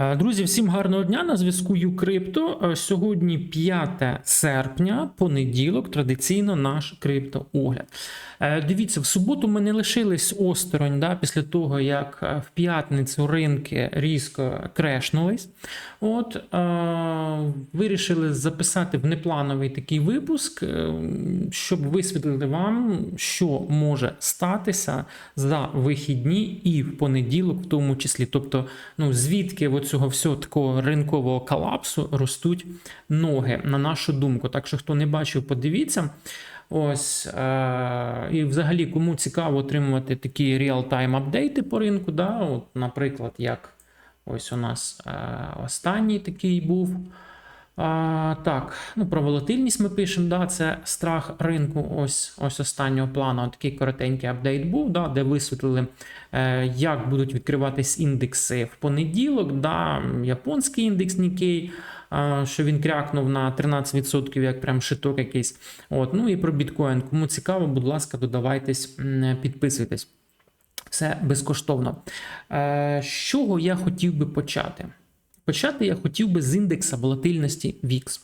Е, Друзі, всім гарного дня на зв'язку Юкрипто. Е, Сьогодні 5 серпня, понеділок, традиційно наш криптоогляд. Е, Дивіться, в суботу ми не лишились осторонь да, після того, як в п'ятницю ринки різко крешнулись. От е, вирішили записати в неплановий такий випуск, щоб висвітлити вам, що може статися за вихідні і в понеділок, в тому числі. Тобто, ну звідки от цього всього такого ринкового колапсу ростуть ноги, на нашу думку. Так що, хто не бачив, подивіться. Ось е- і взагалі, кому цікаво отримувати такі реал-тайм апдейти по ринку, да, от, наприклад, як ось у нас е- останній такий був. А, так, ну про волатильність ми пишемо. Да, це страх ринку. Ось ось останнього плану. Такий коротенький апдейт був, да, де висвітлили, е, як будуть відкриватись індекси в понеділок. Да, Японський індекс Nikkei, е, що він крякнув на 13%, як прям шиток якийсь. От, ну і про біткоін. Кому цікаво, будь ласка, додавайтесь, підписуйтесь. Все безкоштовно. Е, з чого я хотів би почати? Почати я хотів би з індекса волатильності VIX.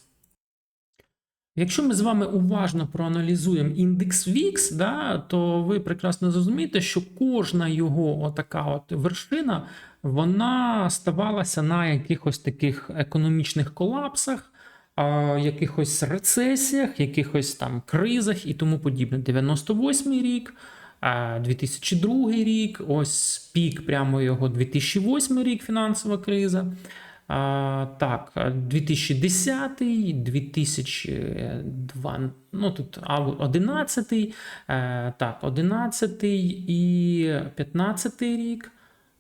Якщо ми з вами уважно проаналізуємо індекс VIX, да, то ви прекрасно зрозумієте, що кожна його отака от вершина вона ставалася на якихось таких економічних колапсах, якихось рецесіях, якихось там кризах і тому подібне. 98-й рік. 2002 рік, ось пік прямо його 2008 рік фінансова криза. А, так, 2010, 2002, ну тут 11, е, так, 11 і 15 рік,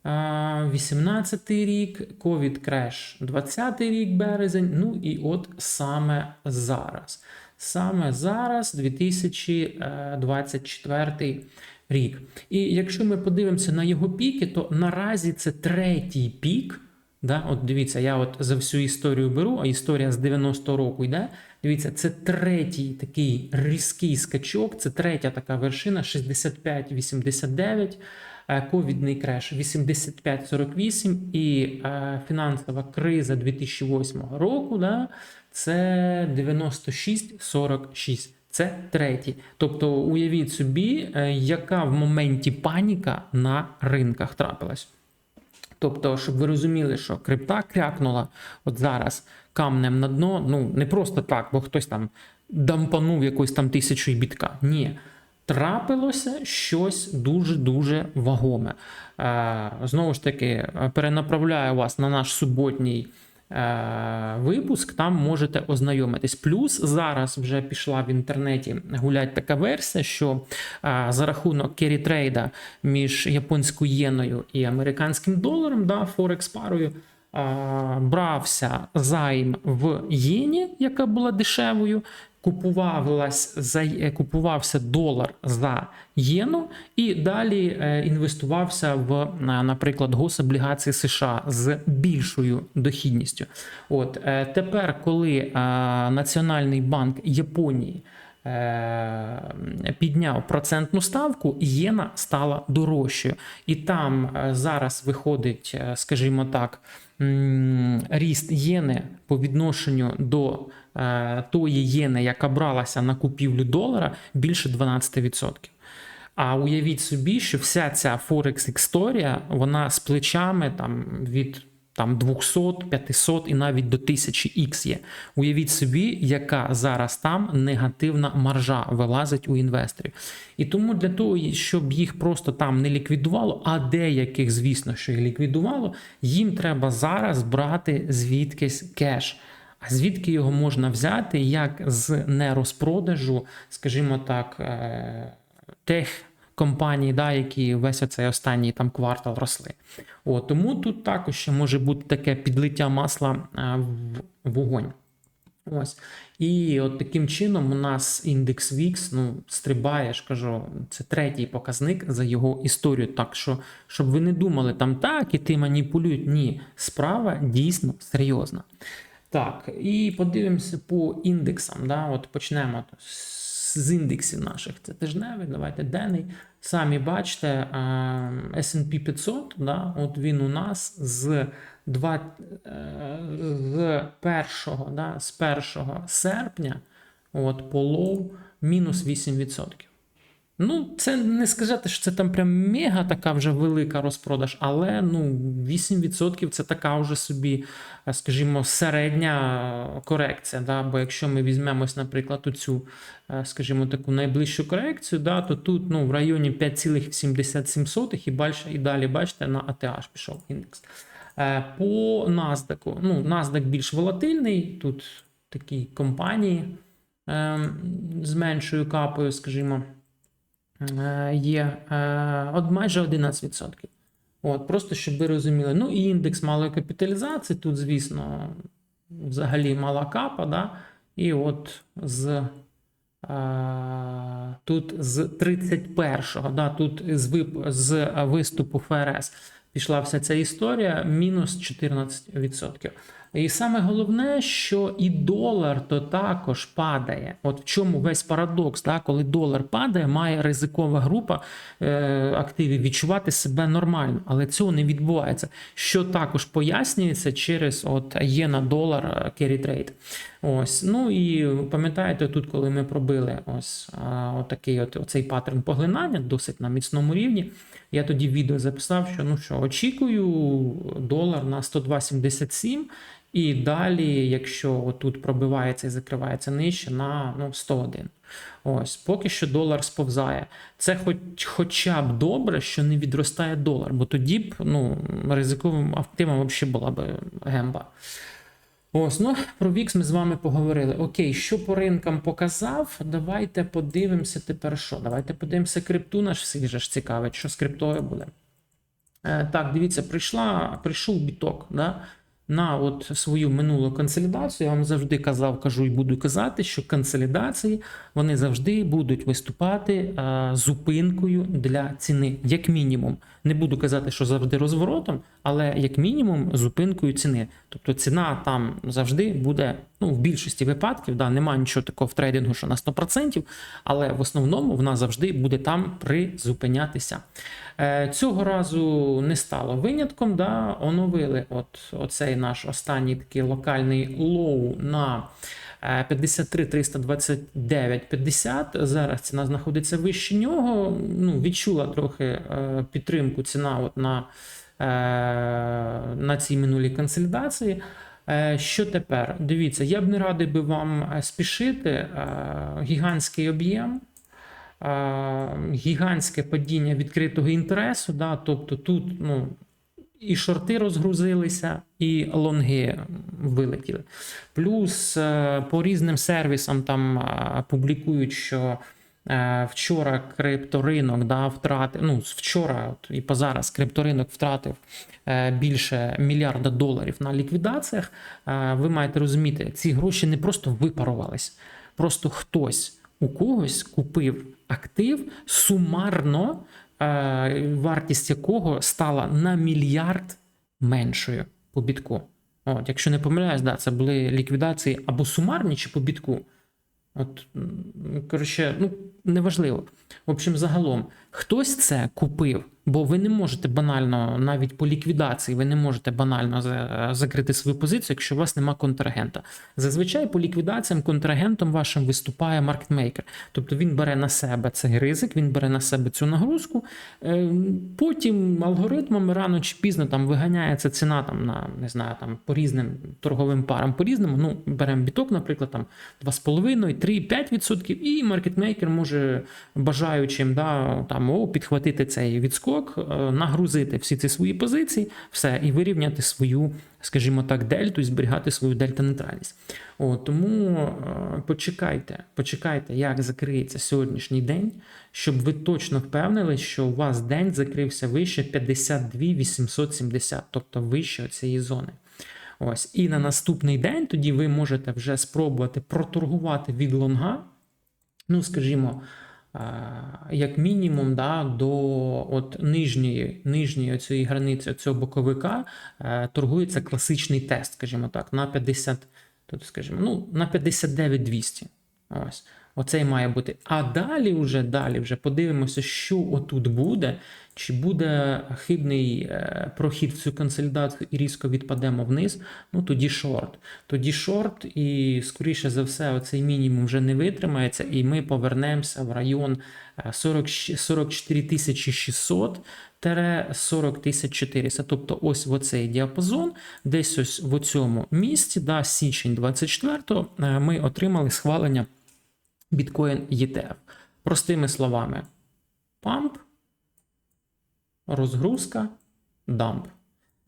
е, 18 рік, ковід креш 20 рік березень, ну і от саме зараз. Саме зараз 2024 рік. І якщо ми подивимося на його піки, то наразі це третій пік. Да? От дивіться, я от за всю історію беру, а історія з 90-го року йде. Дивіться, це третій такий різкий скачок, це третя така вершина 65-89, е, ковідний креш 85-48 і е, фінансова криза 2008 року. Да? Це 96-46. Це третій. Тобто, уявіть собі, е, яка в моменті паніка на ринках трапилась. Тобто, щоб ви розуміли, що крипта крякнула от зараз камнем на дно, ну не просто так, бо хтось там дампанув якусь там тисячу бітка. Ні. Трапилося щось дуже-дуже вагоме. Е, знову ж таки, перенаправляю вас на наш суботній е, випуск, там можете ознайомитись. Плюс зараз вже пішла в інтернеті гулять така версія, що е, за рахунок керітрейда між японською єною і американським доларом, да, Форекс парою. е, Брався займ в єні, яка була дешевою, е, купувався долар за єну, і далі е, інвестувався в, наприклад, гособлігації США з більшою дохідністю. От е, тепер, коли Національний банк Японії підняв процентну ставку, єна стала дорожчою. І там зараз виходить, скажімо так, ріст єни по відношенню до тої єни, яка бралася на купівлю долара, більше 12%. А уявіть собі, що вся ця Форекс історія вона з плечами там від там 200, 500 і навіть до 1000 х є. Уявіть собі, яка зараз там негативна маржа вилазить у інвесторів. І тому для того, щоб їх просто там не ліквідувало, а деяких, звісно, що і ліквідувало, їм треба зараз брати звідкись кеш. А звідки його можна взяти, як з нерозпродажу, скажімо так, е, тех компаній, да, які весь оцей останній там квартал росли. О, тому тут також ще може бути таке підлиття масла е, в вогонь. Ось. І от таким чином у нас індекс VIX ну, стрибає, я ж кажу, це третій показник за його історію. Так що, щоб ви не думали, там так і ти маніпулюють. Ні, справа дійсно серйозна. Так, і подивимося по індексам. Да? От почнемо з індексів наших. Це тижневий, давайте денний. самі бачите, S&P 500, да, от він у нас з, 2, е, з 1, да, з 1 серпня от, по лоу мінус 8%. Ну, це не сказати, що це там прям мега така вже велика розпродаж, але ну 8% це така вже собі, е, скажімо, середня корекція. Да? Бо якщо ми візьмемось, наприклад, оцю, е, скажімо, таку найближчу корекцію, да, то тут ну, в районі 5,77 і, більше, і далі, бачите, на ATH пішов індекс. Е, По NASDAQ, ну, NASDAQ більш волатильний, тут такі компанії ем, з меншою капою, скажімо є е, от майже 11%. От, просто щоб ви розуміли. Ну і індекс малої капіталізації, тут, звісно, взагалі мала капа, да? і от з. е, Тут з 31-го, да, тут з, вип... з виступу ФРС пішла вся ця історія, мінус 14%. І саме головне, що і долар то також падає. От в чому весь парадокс, да? коли долар падає, має ризикова група е, активів відчувати себе нормально, але цього не відбувається. Що також пояснюється через от єна долар керітрейд. Ось, ну і пам'ятаєте, тут, коли ми пробили ось отакий от оцей паттерн поглинання, досить на міцному рівні. Я тоді відео записав, що ну що, очікую долар на 102,77. І далі, якщо отут пробивається і закривається нижче на ну, 101. Ось, поки що долар сповзає. Це хоч, хоча б добре, що не відростає долар, бо тоді б ну, ризиковим активом взагалі була б гемба. Ось, ну про Вікс ми з вами поговорили. Окей, що по ринкам показав? Давайте подивимося тепер що. Давайте подивимося крипту, наш всіх же ж цікавить, що з криптою буде. Е, так, дивіться, прийшла, прийшов біток. Да? На от свою минулу консолідацію, я вам завжди казав, кажу і буду казати, що консолідації вони завжди будуть виступати а, зупинкою для ціни, як мінімум. Не буду казати, що завжди розворотом, але як мінімум зупинкою ціни. Тобто ціна там завжди буде, ну в більшості випадків, да, немає нічого такого в трейдингу, що на 100%, але в основному вона завжди буде там призупинятися. Е, Цього разу не стало винятком. да, Оновили от оцей наш останній такий локальний лоу на 53 329 50. Зараз ціна знаходиться вище нього. Ну, Відчула трохи е, підтримку ціна от на, е, на цій минулій консолідації. Е, Що тепер? Дивіться, я б не радий би вам спішити. Е, Гігантський об'єм. е, Гігантське падіння відкритого інтересу, да, тобто тут ну, і шорти розгрузилися, і лонги вилетіли. Плюс е, по різним сервісам там е, публікують, що е, вчора крипторинок да, втратив. Ну, вчора от, і позараз крипторинок втратив більше мільярда доларів на ліквідаціях. Ви маєте розуміти, ці гроші не просто випарувались, просто хтось у когось купив актив сумарно вартість якого стала на мільярд меншою по бітку. От, якщо не помиляюсь, да, це були ліквідації або сумарні, чи по бітку. От, коротше, ну, неважливо. В общем, загалом, хтось це купив, бо ви не можете банально, навіть по ліквідації, ви не можете банально за- закрити свою позицію, якщо у вас нема контрагента. Зазвичай по ліквідаціям контрагентом вашим виступає маркетмейкер. Тобто він бере на себе цей ризик, він бере на себе цю нагрузку. Е, Потім алгоритмами рано чи пізно там виганяється ціна там на не знаю, там по різним торговим парам по різному. Ну, беремо біток, наприклад, там 2,5, 3, 5%, і маркетмейкер може бажаючим да, там, о, підхватити цей відскок, е, нагрузити всі ці свої позиції, все, і вирівняти свою, скажімо так, дельту і зберігати свою дельта-нейтральність. Тому е, почекайте, почекайте, як закриється сьогоднішній день, щоб ви точно впевнили, що у вас день закрився вище 52 870, тобто вище цієї зони. Ось, і на наступний день тоді ви можете вже спробувати проторгувати від лонга, ну, скажімо, як мінімум, да, до от нижньої, нижньої цієї границі цього боковика е, торгується класичний тест, скажімо так, на 50, тут, скажімо, ну, на 59 200. Ось. Оцей має бути. А далі вже далі вже подивимося, що отут буде. Чи буде хибний е, прохід в цю консолідацію і різко відпадемо вниз, ну тоді шорт. Тоді шорт, і скоріше за все, оцей мінімум вже не витримається, і ми повернемося в район е, 40, 44 600 40 400. Тобто ось в оцей діапазон, десь ось в цьому місці, да, січень 24-го, е, ми отримали схвалення біткоін ETF. Простими словами, памп, розгрузка, дамп.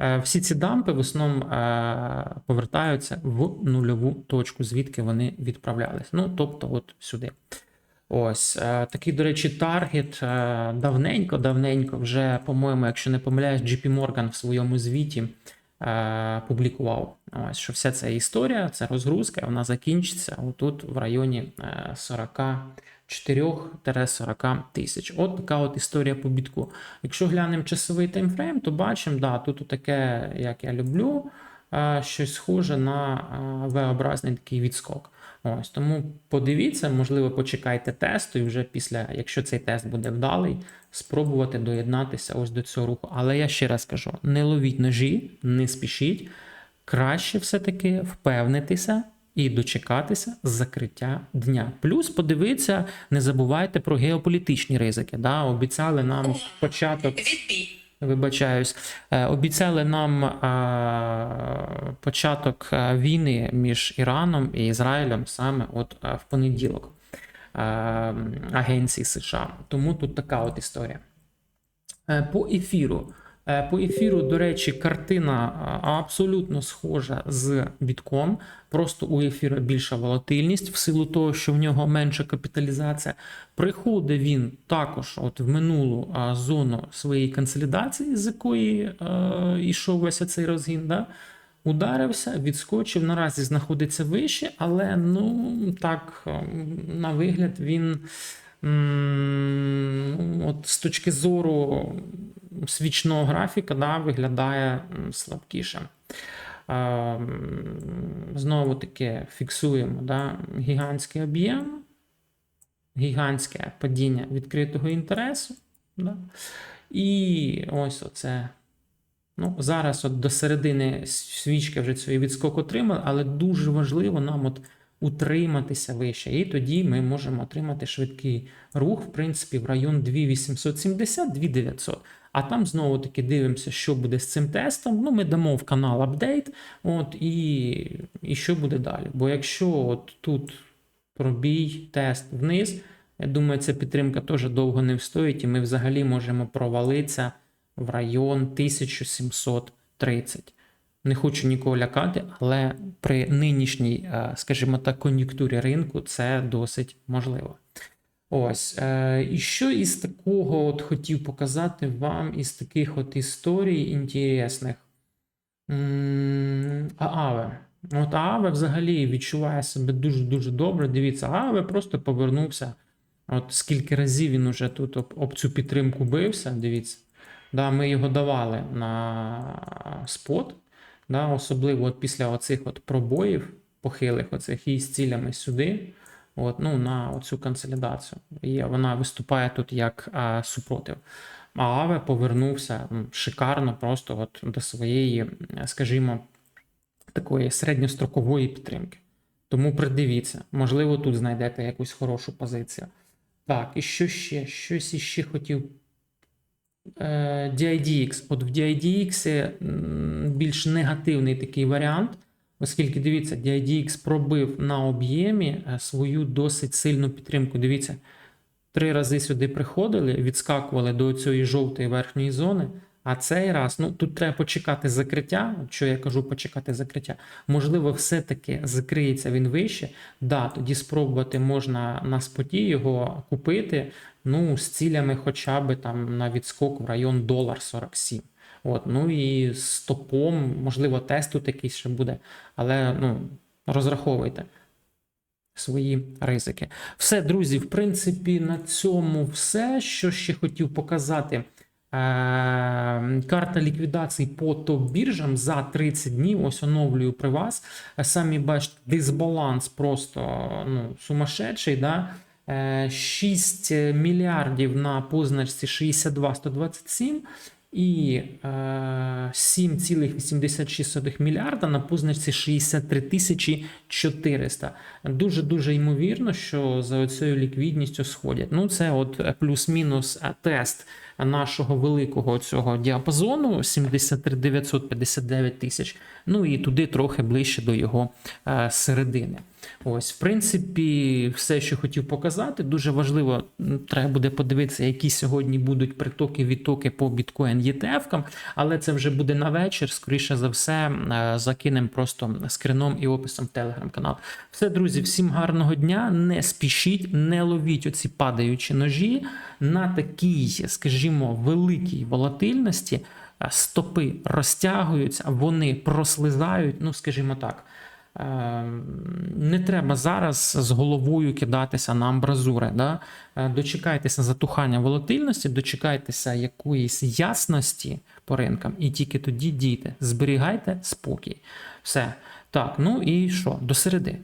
Е, Всі ці дампи в основному е, повертаються в нульову точку, звідки вони відправлялись. Ну, тобто, от сюди. Ось е, такий, до речі, таргет давненько-давненько, вже, по-моєму, якщо не помиляюсь, JP Morgan в своєму звіті публікував. Ось що вся ця історія, це розгрузка, вона закінчиться отут в районі е, 44-40 тисяч. От така от історія по бітку. Якщо глянемо часовий таймфрейм, то бачимо, да, тут таке, як я люблю, е, щось схоже на е, V-образний такий відскок. Ось тому подивіться, можливо, почекайте тесту, і вже після, якщо цей тест буде вдалий, спробувати доєднатися ось до цього руху. Але я ще раз кажу: не ловіть ножі, не спішіть. Краще все-таки впевнитися і дочекатися закриття дня. Плюс подивитися, не забувайте про геополітичні ризики. Да? Обіцяли нам початок. Відбій. Вибачаюсь, Е, обіцяли нам е, початок е, війни між Іраном і Ізраїлем саме от в понеділок агенції США. Тому тут така от історія. По ефіру. Е, По ефіру, до речі, картина е, абсолютно схожа з бітком. Просто у ефіру більша волатильність в силу того, що в нього менша капіталізація. Приходить він також от в минулу зону своєї консолідації, з якої е, йшов весь цей розгін. Да? Ударився, відскочив, наразі знаходиться вище, але ну так, е, на вигляд, він от з точки зору свічного графіка да, виглядає слабкіше. Знову таки фіксуємо да, гігантський об'єм, гігантське падіння відкритого інтересу. Да? І ось оце. Ну, зараз от до середини свічки вже цей відскок отримали, але дуже важливо нам от утриматися вище. І тоді ми можемо отримати швидкий рух, в принципі, в район 2870-2900. А там знову таки дивимося, що буде з цим тестом. Ну, ми дамо в канал апдейт, от, і, і що буде далі. Бо якщо от тут пробій, тест вниз, я думаю, ця підтримка теж довго не встоїть, і ми взагалі можемо провалитися в район 1730. Не хочу нікого лякати, але при нинішній, е, скажімо так, кон'юнктурі ринку це досить можливо. Ось. е, І що із такого от хотів показати вам із таких от історій інтересних. Ааве. От Ааве взагалі відчуває себе дуже-дуже добре. Дивіться, Ааве просто повернувся. От скільки разів він уже тут об, об цю підтримку бився. Дивіться. Да, ми його давали на спот. Да, особливо от після оцих от пробоїв похилих оцих і з цілями сюди. От, ну, на оцю консолідацію. І вона виступає тут як а, супротив. А Аве повернувся шикарно просто от до своєї, скажімо, такої середньострокової підтримки. Тому придивіться, можливо, тут знайдете якусь хорошу позицію. Так, і що ще? Щось іще хотів. Е, DIDX. От в DIDX більш негативний такий варіант. Оскільки дивіться, DIDX пробив на об'ємі е, свою досить сильну підтримку. Дивіться, три рази сюди приходили, відскакували до цієї жовтої верхньої зони. А цей раз, ну тут треба почекати закриття. Що я кажу, почекати закриття. Можливо, все-таки закриється він вище. Да, тоді спробувати можна на споті його купити. Ну, з цілями, хоча б там на відскок в район долар 47. От, ну і з топом, можливо, тест тут якийсь ще буде, але ну, розраховуйте свої ризики. Все, друзі, в принципі, на цьому все. Що ще хотів показати. Е, Карта ліквідації по топ-біржам за 30 днів. Ось оновлюю при вас. Е, Самі бачите, дисбаланс просто ну, сумасшедший. Да? Е, 6 мільярдів на позначці 62-127 і е, 7,86 мільярда на позначці 63 тисячі 400. Дуже-дуже ймовірно, що за цією ліквідністю сходять. Ну, це от е, плюс-мінус е, тест нашого великого цього діапазону 73 959 тисяч. Ну і туди трохи ближче до його е, середини. Ось, в принципі, все, що хотів показати. Дуже важливо, треба буде подивитися, які сьогодні будуть притоки, відтоки по біткоін ETF-кам, але це вже буде на вечір. Скоріше за все, е, закинемо просто скрином і описом телеграм-канал. Все, друзі, всім гарного дня. Не спішіть, не ловіть оці падаючі ножі на такій, скажімо, великій волатильності. е, Стопи розтягуються, вони прослизають, ну скажімо так. Е, Не треба зараз з головою кидатися на амбразури. Да? Е, Дочекайтеся затухання волатильності, дочекайтеся якоїсь ясності по ринкам, і тільки тоді дійте. Зберігайте спокій. Все. Так, ну і що? До середи.